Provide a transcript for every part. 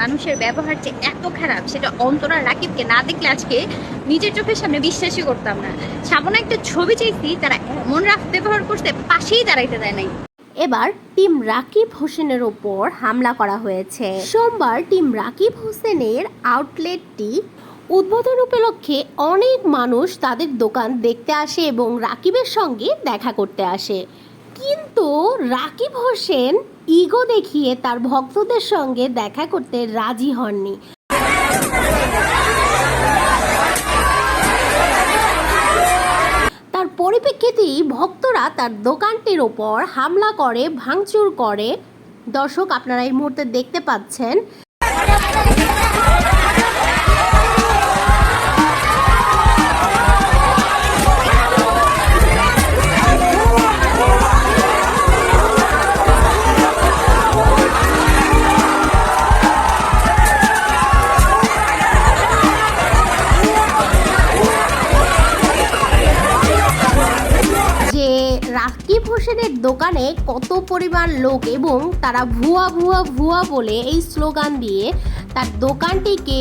মানুষের ব্যবহার যে এত খারাপ, সেটা অন্তরা রাকিবকে না দেখলে আজকে নিজের চোখের সামনে বিশ্বাসই করতাম না। সামনে একটা ছবি চাইছি, তারা এমন রাফ ব্যবহার করতে পাশেই দাঁড়াইতে দেয় নাই। এবার টিম রাকিব হোসেনের ওপর হামলা করা হয়েছে। সোমবার টিম রাকিব হোসেনের আউটলেটটি উদ্বোধন উপলক্ষে অনেক মানুষ তাদের দোকান দেখতে আসে এবং রাকিবের সঙ্গে দেখা করতে আসে। কিন্তু রাকিব হোসেন ইগো দেখিয়ে তার ভক্তদের সঙ্গে দেখা করতে রাজি হননি। তার পরিপ্রেক্ষিতেই ভক্তরা তার দোকানটির ওপর হামলা করে, ভাঙচুর করে। দর্শক, আপনারা এই মুহূর্তে দেখতে পাচ্ছেন রাকিব হোসেনের দোকানে কত পরিমাণ লোক এবং তারা ভুয়া ভুয়া ভুয়া বলে এই স্লোগান দিয়ে তার দোকানটিকে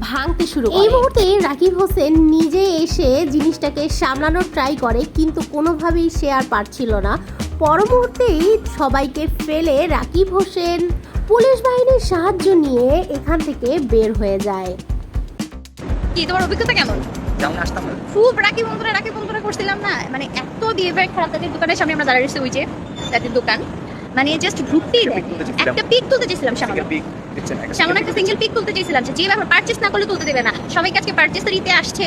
ভাঙতে শুরু এই মুহূর্তে রাকিব হোসেন নিজে এসে জিনিসটাকে সামলানোর ট্রাই করে কিন্তু কোনোভাবেই সে আর পারছিল না। পর মুহূর্তেই সবাইকে ফেলে রাকিব হোসেন পুলিশ বাহিনীর সাহায্য নিয়ে এখান থেকে বের হয়ে যায়। কি তোমার অভিজ্ঞতা কেমন? যেমন আসতাম। না। খুব রাকিব বন্ধুরা রাকিব বন্ধুরা করছিলাম না। মানে এত বিহেভিয়ার খারাপ তাদের দোকানের সামনে আমরা দাঁড়িয়ে ওই যে তাদের দোকান। মানে জাস্ট। একটা পিক তুলতে চেয়েছিলাম সামান্য। Single pic দিচ্ছে না, একটা সামনে একটা সিঙ্গেল পিক তুলতে চেয়েছিলাম যে ব্যাপার পারচেস না করলে তুলতে দেবে না। সবাইকে আজকে পারচেসের ইতে আসছে।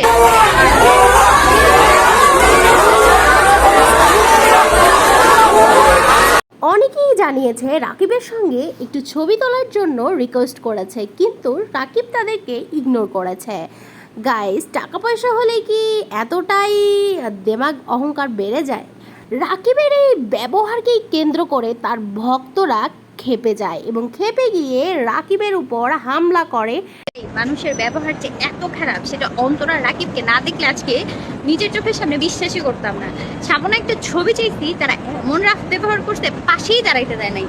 অনেকেই জানিয়েছে রাকিবের সঙ্গে একটু ছবি তোলার জন্য রিকোয়েস্ট করেছে কিন্তু রাকিব তাদেরকে ইগনোর করেছে। গাইস টাকা পয়সা হলে কি এতটাই দেমাগ অহংকার বেড়ে যায়? রাকিবের এই ব্যবহারকেই কেন্দ্র করে তার ভক্তরা খেপে যায় এবং খেপে গিয়ে রাকিবের উপর হামলা করে। মানুষের ব্যবহার যে এত খারাপ, সেটা অন্তরা রাকিবকে না দেখলে আজকে নিজের চোখের সামনে বিশ্বাসই করতাম না। সামনে একটা ছবি চেয়েছি তারা এমন রাফ ব্যবহার করতে পাশেই দাঁড়াইতে দেয় নাই।